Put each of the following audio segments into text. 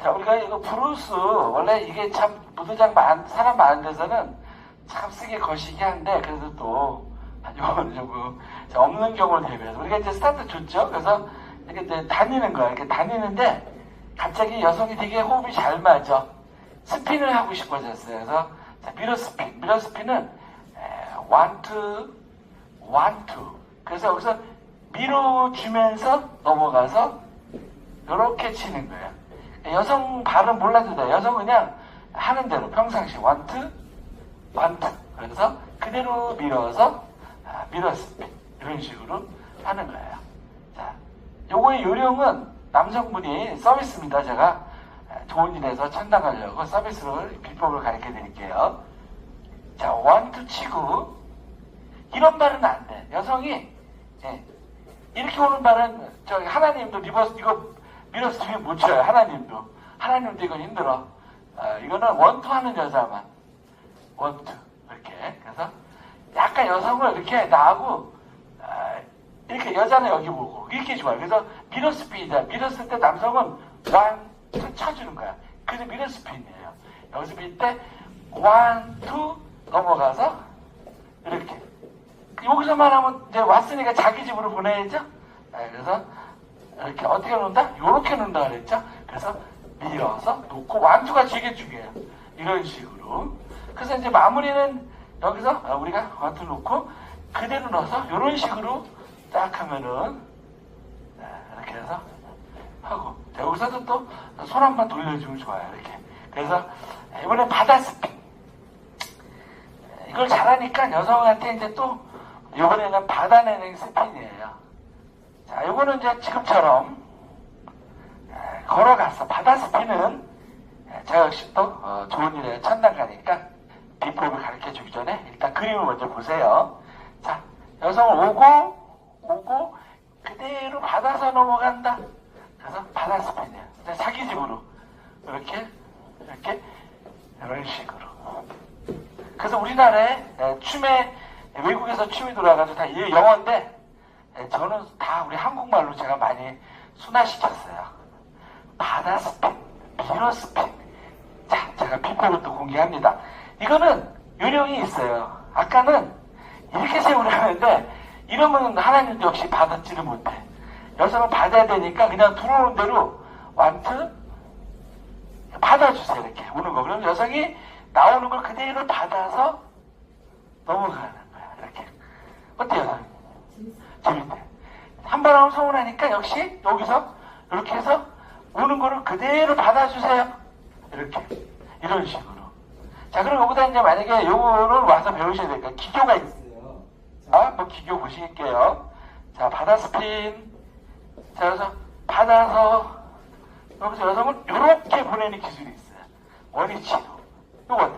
자, 우리가 이거 브루스, 원래 이게 참, 무도장 많, 사람 많은 데서는 참 쓰기 거시기 한데, 그래도 또, 요거는 조금, 자, 없는 경우를 대비해서. 우리가 이제 스타트 줬죠? 그래서, 이렇게 이제 다니는 거야. 이렇게 다니는데, 갑자기 여성이 되게 호흡이 잘 맞아. 스핀을 하고 싶어졌어요. 그래서, 자, 미러 스핀. 미러 스핀은, one, two. 그래서 여기서 밀어주면서 넘어가서, 이렇게 치는 거예요. 여성 발음 몰라도 돼. 여성 그냥 하는 대로 평상시 원투 원투 그래서 그대로 밀어서 아, 밀었습니다. 이런 식으로 하는 거예요. 자, 요거의 요령은 남성분이 서비스입니다. 제가 아, 좋은 일에서 천당하려고 서비스를 비법을 가르쳐 드릴게요. 자, 원투 치고 이런 발은 안 돼. 여성이 예, 이렇게 오는 발은 저기 하나님도 리버스 이거 밀어서 뒤에 못 쳐요. 하나님도 하나님도 이건 힘들어. 아, 이거는 원투 하는 여자만 원투 이렇게 그래서 약간 여성을 이렇게 나하고 아, 이렇게 여자는 여기 보고 이렇게 좋아요. 그래서 미러스핀이다. 밀었을 때 남성은 원투 쳐주는 거야. 그래서 미러스핀이에요. 여기서 밀때 원투 넘어가서 이렇게 여기서만 하면 이제 왔으니까 자기 집으로 보내야죠. 네, 그래서 이렇게 어떻게 놓는다? 이렇게 놓는다 그랬죠. 그래서 밀어서 놓고 완투가 되게 중요해요. 이런 식으로. 그래서 이제 마무리는 여기서 아, 우리가 완투 놓고 그대로 넣어서 이런 식으로 딱 하면은 네, 이렇게 해서 하고 자, 여기서도 또 손 한 번 돌려주면 좋아요. 이렇게. 그래서 이번에 바다 스핀. 이걸 잘하니까 여성한테 이제 또 이번에는 받아내는 스핀이에요. 자, 이거는 이제 지금처럼 에, 걸어갔어. 바다 에, 제가 역시 또 어, 좋은 일에 천당 가니까 비법을 가르쳐 주기 전에 일단 그림을 먼저 보세요. 자, 여성을 오고 오고 그대로 받아서 넘어간다. 그래서 바다. 이제 자기 집으로 이렇게 이렇게 이런 식으로. 그래서 우리나라에 에, 춤에 외국에서 춤이 돌아가지고 다이 영어인데 에, 저는 다 우리 한국말로 제가 많이 순화시켰어요. 바다 스핀, 미러 스핀. 자, 제가 비법을 또 공개합니다. 이거는 요령이 있어요. 아까는 이렇게 세우려 하는데 이러면 하나님도 역시 받았지를 못해. 여성은 받아야 되니까 그냥 들어오는 대로 완트 받아주세요. 이렇게 오는 거. 그럼 여성이 나오는 걸 그대로 받아서 넘어가는 거야. 이렇게. 어때요? 재밌대. 한번 하면 서운하니까 역시 여기서 이렇게 해서 오는 거를 그대로 받아주세요. 이렇게. 이런 식으로. 자, 그럼 여기다 이제 만약에 요거를 와서 배우셔야 될까? 기교가 있어요. 자, 뭐 기교 보실게요. 자, 바다 스핀. 자, 그래서 받아서 여기서 여성을 이렇게 보내는 기술이 있어요. 원위치로. 요것.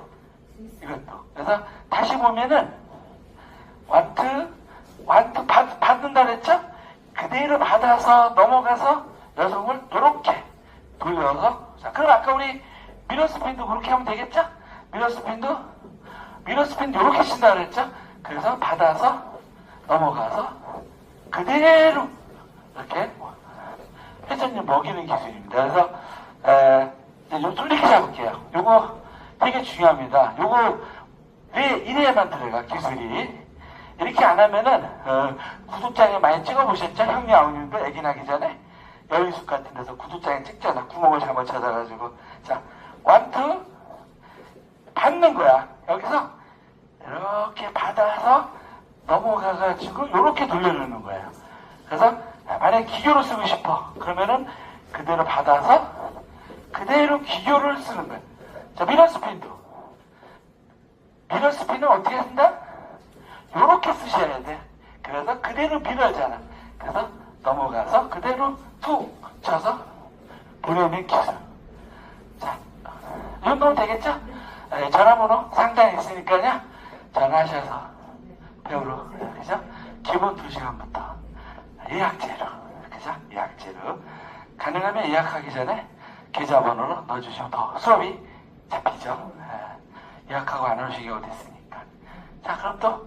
이것도. 그래서 다시 보면은 완트, 완트 받, 받는다 그랬죠? 그대로 받아서 넘어가서 여성을 이렇게 돌려서 자, 그럼 아까 우리 미러스핀도 그렇게 하면 되겠죠? 미러스핀도 미러스핀 이렇게 친다 그랬죠? 그래서 받아서 넘어가서 그대로 이렇게 회전율 먹이는 기술입니다. 그래서 에, 이제 요 뚫리기 잡을게요. 요거 되게 중요합니다. 요거 왜 이래야만 들어가 기술이 이렇게 안 하면은 어, 구두장에 많이 찍어보셨죠? 형님 아버님도 애기 나기 전에 여인숙 같은 데서 구두장에 찍잖아. 구멍을 잘못 찾아가지고 자 완투 받는 거야. 여기서 이렇게 받아서 넘어가가지고 이렇게 돌려주는 거예요. 그래서 만약에 기교로 쓰고 싶어 그러면은 그대로 받아서 그대로 기교를 쓰는 거예요. 자 미러 스핀도 미러 스핀은 어떻게 한다? 이렇게 쓰셔야 돼. 그래서 그대로 밀어잖아. 그래서 넘어가서 그대로 툭 쳐서 기술. 자, 이 정도면 되겠죠? 에, 전화번호 상단에 있으니까요. 전화하셔서 배우러, 그죠? 기본 2시간부터 예약제로, 그죠? 예약제로. 가능하면 예약하기 전에 계좌번호로 넣어주시면 더 수업이 잡히죠. 에, 예약하고 안 오시기 어딨습니까? 자, 그럼 또